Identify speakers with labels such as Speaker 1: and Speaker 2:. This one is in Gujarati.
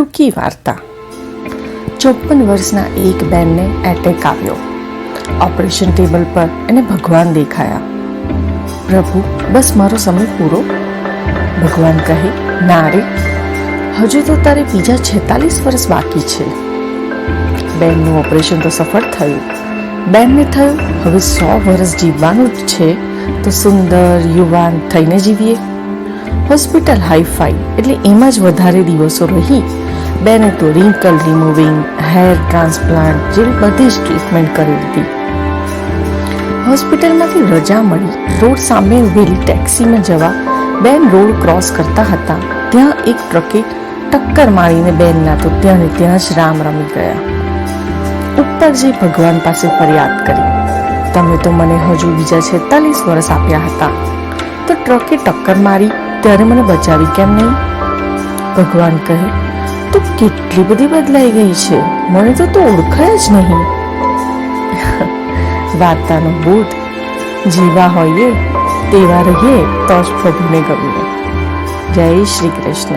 Speaker 1: ટૂંકી વાર્તા? ચોપન વર્ષના એક બેનને એટેક આવ્યો. ઓપરેશન ટેબલ પર એને ભગવાન દેખાયા. પ્રભુ, બસ મારો સમય પૂરો. ભગવાન કહે, ના રે, હજુ તો તારે બીજા છેતાલીસ વર્ષ બાકી છે. બેનનું ઓપરેશન તો સફળ થયું. બેનને થયું, હવે સો વર્ષ જીવવાનું જ છે, તો સુંદર યુવાન થઈને જીવીએ. હોસ્પિટલ હાઈફાઈ એટલે એમાં જ વધારે દિવસો રહી બેને તો રિંકલ રિમૂવિંગ હેર ટ્રાન્સપ્લાન્ટ જેવી બધી જ ટ્રીટમેન્ટ કરી દીધી હોસ્પિટલમાંથી રજા મળી. રોડ સામે ઉભેલી ટેક્સીમાં જવા બેન રોડ ક્રોસ કરતા હતા. ત્યાં એક ટ્રકે ટક્કર મારીને બેનના તો ત્યાં ત્યાં જ રામ રમી ગયા. ઉપર જઈ ભગવાન પાસે ફરિયાદ કરી. તમે તો મને હજુ બીજા છેતાલીસ વર્ષ આપ્યા હતા. તો ટ્રકે ટક્કર મારી, ત્યારે મને બચાવી કેમ નહીં? ભગવાન કહે તું કેટલી બધી બદલાઈ ગઈ છે. મને તો તું ઓળખાય જ નહીં. વાર્તાનો બોધ. જેવા હોઈએ, તેવા રહીએ, તો જ પ્રભુને ગમે જય શ્રી કૃષ્ણ.